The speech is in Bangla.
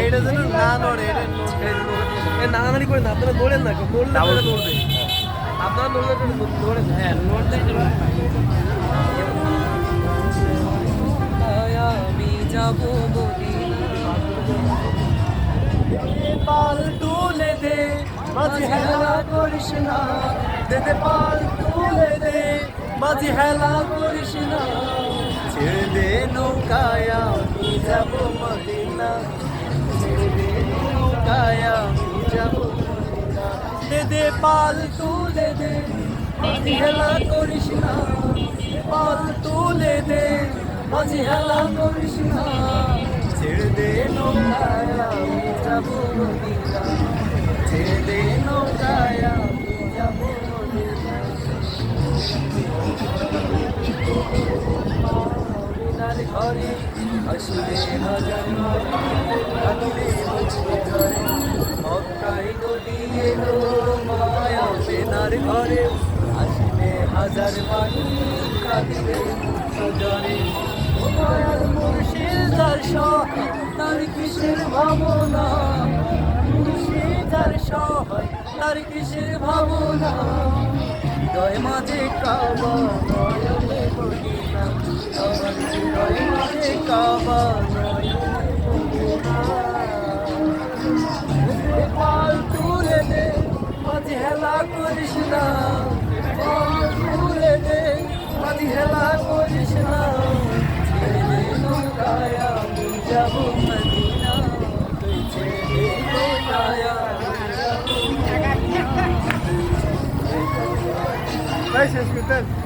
এটা যেন না নড়ে এটা নাড়ানাড়ি করে না আপনারা আমি যাব পাল তুলে দে মাঝি হেলা করিস না দে পাল তুলে দে মাঝি হেলা করিস না ছেড়ে দে নৌকায় আমি যাব মদিনা। ছেড়ে দে নৌকায় আমি দে দে পাল তুলে দে মাঝি হেলা করিস না। পাল তুলে দে মাঝি হেলা করিস না। ছেড়ে দে নৌকায় ঘরে আসলে হাজার থাকলে মুছে ধরে ঘরে আসলে হাজার মানুষ কাঁদবে সজরে মায়ার মুর্শিদ তার সহায় তার কিসের ভাবনা মুর্শিদ তার সহায় তার কিসের ভাবনা হৃদয় মাঝে কাবা মদিনা পাল তুলে দে মাঝে হেলা করিস না পাল তুলে দে মাঝে হেলা করিস না যাব মদিনা তুই ছেড়ে নৌকায় Vai, vocês escutando?